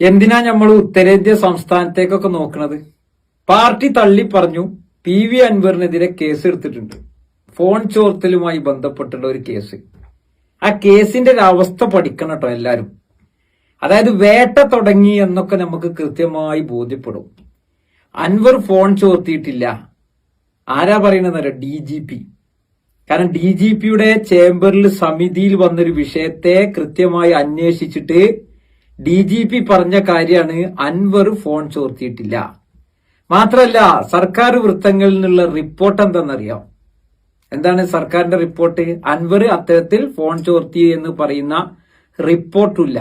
എന്തിനാ നമ്മൾ ഉത്തരേന്ത്യ സംസ്ഥാനത്തേക്കൊക്കെ നോക്കണത്? പാർട്ടി തള്ളി പറഞ്ഞു പി വി അൻവറിനെതിരെ കേസ് എടുത്തിട്ടുണ്ട് ഫോൺ ചോർത്തലുമായി ബന്ധപ്പെട്ടുള്ള ഒരു കേസ്. ആ കേസിന്റെ ഒരു അവസ്ഥ പഠിക്കണം കേട്ടോ എല്ലാരും. അതായത് വേട്ട തുടങ്ങി എന്നൊക്കെ നമുക്ക് കൃത്യമായി ബോധ്യപ്പെടും. അൻവർ ഫോൺ ചോർത്തിയിട്ടില്ല. ആരാ പറയുന്നത് ഡി ജി പി. കാരണം ഡി ജി പിയുടെ ചേംബറിൽ സമിതിയിൽ വന്നൊരു വിഷയത്തെ കൃത്യമായി അന്വേഷിച്ചിട്ട് ഡി ജി പി പറഞ്ഞ കാര്യമാണ് അൻവർ ഫോൺ ചോർത്തിയിട്ടില്ല. മാത്രമല്ല സർക്കാർ വൃത്തങ്ങളിൽ നിന്നുള്ള റിപ്പോർട്ട് എന്താണെന്നറിയാം? എന്താണ് സർക്കാരിന്റെ റിപ്പോർട്ട്? അൻവർ അത്തരത്തിൽ ഫോൺ ചോർത്തി എന്ന് പറയുന്ന റിപ്പോർട്ടില്ല.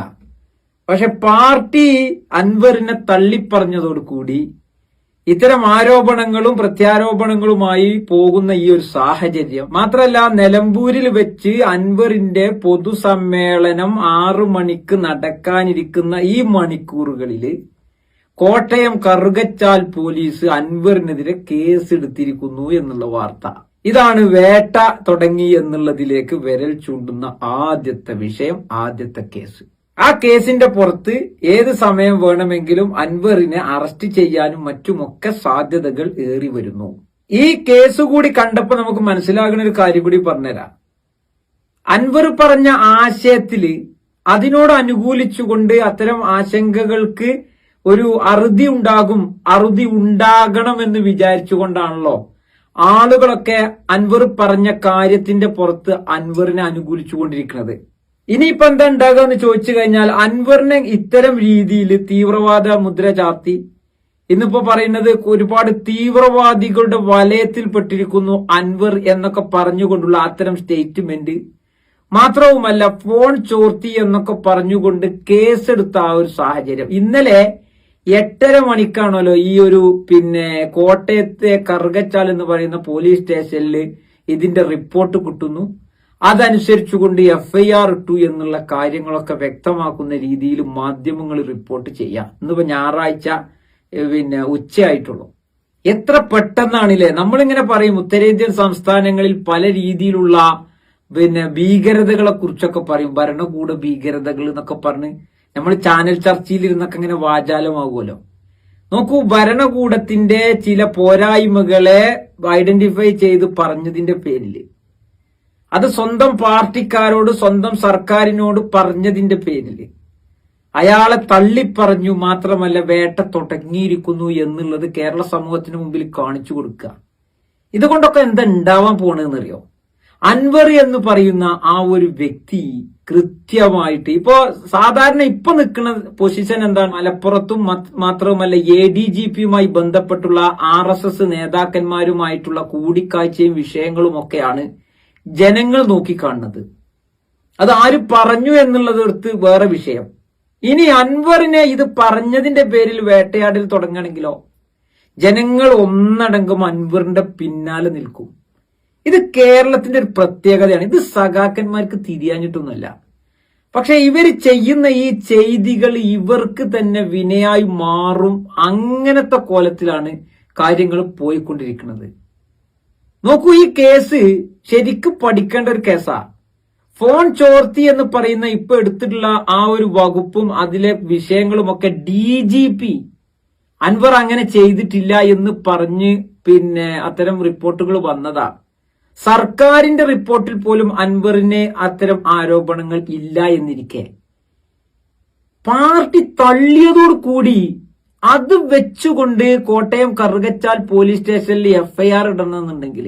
പക്ഷെ പാർട്ടി അൻവറിനെ തള്ളിപ്പറഞ്ഞതോടുകൂടി ഇത്തരം ആരോപണങ്ങളും പ്രത്യാരോപണങ്ങളുമായി പോകുന്ന ഈ ഒരു സാഹചര്യം. മാത്രമല്ല നിലമ്പൂരിൽ വെച്ച് അൻവറിന്റെ പൊതുസമ്മേളനം ആറു മണിക്ക് നടക്കാനിരിക്കുന്ന ഈ മണിക്കൂറുകളിൽ കോട്ടയം കറുകച്ചാൽ പോലീസ് അൻവറിനെതിരെ കേസെടുത്തിരിക്കുന്നു എന്നുള്ള വാർത്ത. ഇതാണ് വേട്ട തുടങ്ങി എന്നുള്ളതിലേക്ക് വിരൽ ചൂണ്ടുന്ന ആദ്യത്തെ വിഷയം ആദ്യത്തെ കേസ്. ആ കേസിന്റെ പുറത്ത് ഏത് സമയം വേണമെങ്കിലും അൻവറിനെ അറസ്റ്റ് ചെയ്യാനും മറ്റുമൊക്കെ സാധ്യതകൾ ഏറി വരുന്നു. ഈ കേസ് കൂടി കണ്ടപ്പോൾ നമുക്ക് മനസ്സിലാകുന്ന ഒരു കാര്യം കൂടി പറഞ്ഞുതരാം. അൻവർ പറഞ്ഞ ആശയത്തിൽ അതിനോട് അനുകൂലിച്ചുകൊണ്ട് അത്തരം ആശങ്കകൾക്ക് ഒരു അറുതി ഉണ്ടാകും അറുതി ഉണ്ടാകണം എന്ന് വിചാരിച്ചുകൊണ്ടാണല്ലോ ആളുകളൊക്കെ അൻവർ പറഞ്ഞ കാര്യത്തിന്റെ പുറത്ത് അൻവറിനെ അനുകൂലിച്ചുകൊണ്ടിരിക്കുന്നത്. ഇനിയിപ്പോ എന്താ ഉണ്ടാകുക എന്ന് ചോദിച്ചു കഴിഞ്ഞാൽ അൻവറിനെ ഇത്തരം രീതിയിൽ തീവ്രവാദ മുദ്ര ചാർത്തി. ഇന്നിപ്പോ പറയുന്നത് ഒരുപാട് തീവ്രവാദികളുടെ വലയത്തിൽപ്പെട്ടിരിക്കുന്നു അൻവർ എന്നൊക്കെ പറഞ്ഞുകൊണ്ടുള്ള അത്തരം സ്റ്റേറ്റ്മെന്റ്. മാത്രവുമല്ല ഫോൺ ചോർത്തി എന്നൊക്കെ പറഞ്ഞുകൊണ്ട് കേസെടുത്ത ആ ഒരു സാഹചര്യം. ഇന്നലെ എട്ടര മണിക്കാണല്ലോ ഈ ഒരു പിന്നെ കോട്ടയത്തെ കറുകച്ചാൽ എന്ന് പറയുന്ന പോലീസ് സ്റ്റേഷനിൽ ഇതിന്റെ റിപ്പോർട്ട് കിട്ടുന്നു. അതനുസരിച്ചുകൊണ്ട് എഫ് ഐ ആർ ഇട്ടു എന്നുള്ള കാര്യങ്ങളൊക്കെ വ്യക്തമാക്കുന്ന രീതിയിൽ മാധ്യമങ്ങൾ റിപ്പോർട്ട് ചെയ്യാം. ഇന്നിപ്പോ ഞായറാഴ്ച പിന്നെ ഉച്ചയായിട്ടുള്ളൂ. എത്ര പെട്ടെന്നാണില്ലേ? നമ്മളിങ്ങനെ പറയും ഉത്തരേന്ത്യൻ സംസ്ഥാനങ്ങളിൽ പല രീതിയിലുള്ള പിന്നെ ഭീകരതകളെ കുറിച്ചൊക്കെ പറയും. ഭരണകൂട ഭീകരതകൾ എന്നൊക്കെ പറഞ്ഞ് നമ്മൾ ചാനൽ ചർച്ചയിൽ ഇരുന്നൊക്കെ ഇങ്ങനെ വാചാലമാകുമല്ലോ. നോക്കൂ ഭരണകൂടത്തിന്റെ ചില പോരായ്മകളെ ഐഡന്റിഫൈ ചെയ്ത് പറഞ്ഞതിന്റെ പേരിൽ. അത് സ്വന്തം പാർട്ടിക്കാരോട് സ്വന്തം സർക്കാരിനോട് പറഞ്ഞതിന്റെ പേരിൽ അയാളെ തള്ളിപ്പറഞ്ഞു മാത്രമല്ല വേട്ട തുടങ്ങിയിരിക്കുന്നു എന്നുള്ളത് കേരള സമൂഹത്തിന് മുമ്പിൽ കാണിച്ചു കൊടുക്കുക. ഇതുകൊണ്ടൊക്കെ എന്താ ഉണ്ടാവാൻ പോണെന്നറിയോ? അൻവർ എന്ന് പറയുന്ന ആ ഒരു വ്യക്തി കൃത്യമായിട്ട് ഇപ്പോ സാധാരണ ഇപ്പൊ നിൽക്കുന്ന പൊസിഷൻ എന്താണ്? മലപ്പുറത്തും മത്- മാത്രവുമല്ല എ ഡി ജി പിയുമായി ബന്ധപ്പെട്ടുള്ള ആർ എസ് എസ് നേതാക്കന്മാരുമായിട്ടുള്ള കൂടിക്കാഴ്ചയും വിഷയങ്ങളും ഒക്കെയാണ് ജനങ്ങൾ നോക്കിക്കാണുന്നത്. അത് ആര് പറഞ്ഞു എന്നുള്ളത് എടുത്ത് വേറെ വിഷയം. ഇനി അൻവറിനെ ഇത് പറഞ്ഞതിന്റെ പേരിൽ വേട്ടയാടിൽ തുടങ്ങണമെങ്കിലോ ജനങ്ങൾ ഒന്നടങ്കം അൻവറിന്റെ പിന്നാലെ നിൽക്കും. ഇത് കേരളത്തിന്റെ ഒരു പ്രത്യേകതയാണ്. ഇത് സഖാക്കന്മാർക്ക് തിരിയാഞ്ഞിട്ടൊന്നുമല്ല. പക്ഷെ ഇവർ ചെയ്യുന്ന ഈ ചെയ്തികൾ ഇവർക്ക് തന്നെ വിനയായി മാറും. അങ്ങനത്തെ കോലത്തിലാണ് കാര്യങ്ങൾ പോയിക്കൊണ്ടിരിക്കുന്നത്. നോക്കൂ ഈ കേസ് ശരിക്കും പഠിക്കേണ്ട ഒരു കേസാ. ഫോൺ ചോർത്തി എന്ന് പറയുന്ന ഇപ്പൊ എടുത്തിട്ടുള്ള ആ ഒരു വകുപ്പും അതിലെ വിഷയങ്ങളും ഒക്കെ ഡി ജി പി അൻവർ അങ്ങനെ ചെയ്തിട്ടില്ല എന്ന് പറഞ്ഞ് പിന്നെ അത്തരം റിപ്പോർട്ടുകൾ വന്നതാ. സർക്കാരിന്റെ റിപ്പോർട്ടിൽ പോലും അൻവറിനെ അത്തരം ആരോപണങ്ങൾ ഇല്ല എന്നിരിക്കെ. പാർട്ടി തള്ളിയതോട് കൂടി അത് വെച്ചുകൊണ്ട് കോട്ടയം കറുകച്ചാൽ പോലീസ് സ്റ്റേഷനിൽ എഫ്ഐആർ ഇടണമെന്നുണ്ടെങ്കിൽ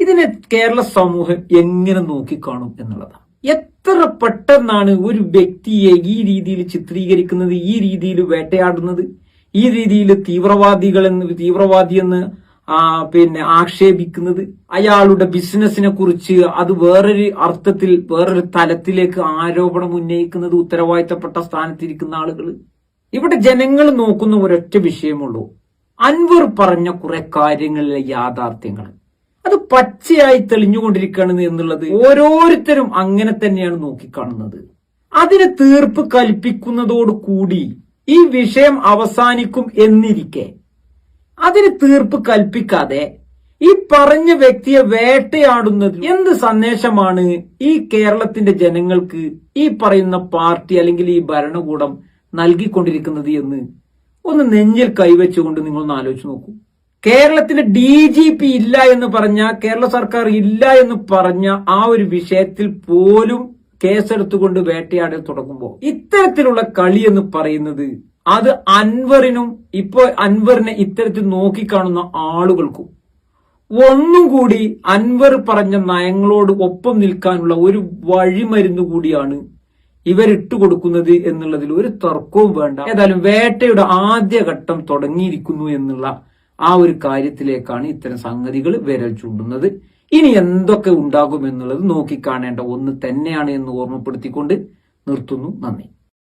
ഇതിനെ കേരള സമൂഹം എങ്ങനെ നോക്കിക്കാണും എന്നുള്ളതാണ്. എത്ര പെട്ടെന്നാണ് ഒരു വ്യക്തിയെ ഈ രീതിയിൽ ചിത്രീകരിക്കുന്നത് ഈ രീതിയിൽ വേട്ടയാടുന്നത് ഈ രീതിയിൽ തീവ്രവാദികൾ എന്ന് തീവ്രവാദിയെന്ന് ആ, പിന്നെ ആക്ഷേപിക്കുന്നത് അയാളുടെ ബിസിനസിനെ കുറിച്ച് അത് വേറൊരു അർത്ഥത്തിൽ വേറൊരു തലത്തിലേക്ക് ആരോപണം ഉന്നയിക്കുന്നത് ഉത്തരവാദിത്തപ്പെട്ട സ്ഥാനത്തിരിക്കുന്ന ആളുകൾ ഇവിടെ ജനങ്ങൾ നോക്കുന്ന ഒരൊറ്റ വിഷയമുള്ളൂ. അൻവർ പറഞ്ഞ കുറെ കാര്യങ്ങളിലെ യാഥാർത്ഥ്യങ്ങൾ. അത് പച്ചയായി തെളിഞ്ഞുകൊണ്ടിരിക്കുകയാണ് എന്നുള്ളത് ഓരോരുത്തരും അങ്ങനെ തന്നെയാണ് നോക്കിക്കാണുന്നത്. അതിനെ തീർപ്പ് കൽപ്പിക്കുന്നതോട് കൂടി ഈ വിഷയം അവസാനിക്കും എന്നിരിക്കെ. അതിന് തീർപ്പ് കൽപ്പിക്കാതെ ഈ പറഞ്ഞ വ്യക്തിയെ വേട്ടയാടുന്നത് എന്ത് സന്ദേശമാണ് ഈ കേരളത്തിന്റെ ജനങ്ങൾക്ക് ഈ പറയുന്ന പാർട്ടി അല്ലെങ്കിൽ ഈ ഭരണകൂടം നൽകിക്കൊണ്ടിരിക്കുന്നത് എന്ന് ഒന്ന് നെഞ്ചിൽ കൈവച്ചുകൊണ്ട് നിങ്ങളൊന്ന് ആലോചിച്ച് നോക്കൂ. കേരളത്തിന്റെ ഡി ജി പി ഇല്ല എന്ന് പറഞ്ഞ കേരള സർക്കാർ ഇല്ല എന്ന് പറഞ്ഞ ആ ഒരു വിഷയത്തിൽ പോലും കേസെടുത്തുകൊണ്ട് വേട്ടയാടൽ തുടങ്ങുമ്പോൾ ഇത്തരത്തിലുള്ള കളി എന്ന് പറയുന്നത് അത് അൻവറിനും ഇപ്പോ അൻവറിനെ ഇത്തരത്തിൽ നോക്കിക്കാണുന്ന ആളുകൾക്കും ഒന്നും കൂടി അൻവർ പറഞ്ഞ നയങ്ങളോട് ഒപ്പം നിൽക്കാനുള്ള ഒരു വഴിമരുന്ന് കൂടിയാണ് ഇവരിട്ട് കൊടുക്കുന്നത് എന്നുള്ളതിൽ ഒരു തർക്കവും വേണ്ട. ഏതായാലും വേട്ടയുടെ ആദ്യഘട്ടം തുടങ്ങിയിരിക്കുന്നു എന്നുള്ള ആ ഒരു കാര്യത്തിലേക്കാണ് ഇത്തരം സംഗതികൾ വിരൽ ചൂണ്ടുന്നത്. ഇനി എന്തൊക്കെ ഉണ്ടാകും എന്നുള്ളത് നോക്കിക്കാണേണ്ട ഒന്ന് തന്നെയാണ് എന്ന് ഓർമ്മപ്പെടുത്തിക്കൊണ്ട് നിർത്തുന്നു. നന്ദി.